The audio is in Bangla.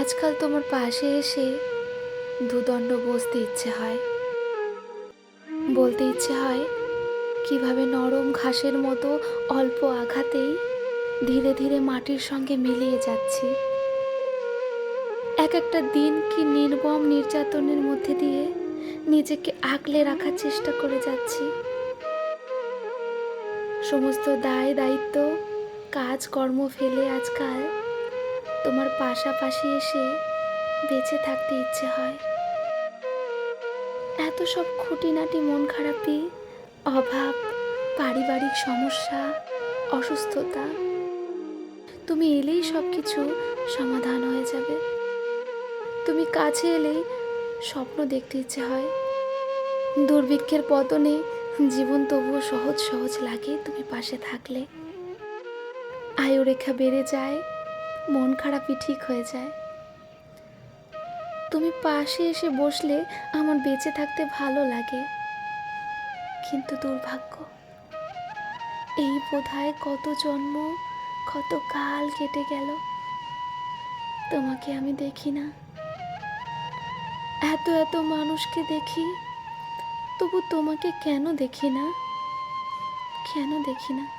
আজকাল তোমার পাশে এসে দুদণ্ড বসতে ইচ্ছে হয়। বলতে ইচ্ছে হয়, কীভাবে নরম ঘাসের মতো অল্প আঘাতেই ধীরে ধীরে মাটির সঙ্গে মিলিয়ে যাচ্ছি। এক একটা দিন কি নির্মম নির্যাতনের মধ্যে দিয়ে নিজেকে আগলে রাখার চেষ্টা করে যাচ্ছি। সমস্ত দায় দায়িত্ব, কাজ কর্ম ফেলে আজকাল তোমার পাশাপাশি এসে বেঁচে থাকতে ইচ্ছে হয়। এত সব খুঁটিনাটি মন খারাপি, অভাব, পারিবারিক সমস্যা, অসুস্থতা, তুমি এলেই সব কিছু সমাধান হয়ে যাবে। তুমি কাছে এলেই স্বপ্ন দেখতে ইচ্ছে হয়। দুর্ভিক্ষের পতনে জীবন তবুও সহজ সহজ লাগে তুমি পাশে থাকলে। আয়ুরেখা বেড়ে যায় মন খারাপই ঠিক হয়ে যায়। তুমি পাশে এসে বসলে আমার বেঁচে থাকতে ভালো লাগে। কিন্তু দুর্ভাগ্য, এই বোধহয় কত জন্ম, কত কাল কেটে গেল। তোমাকে আমি দেখি না। এত এত মানুষকে দেখি, তবু তোমাকে কেন দেখি না? কেন দেখি না?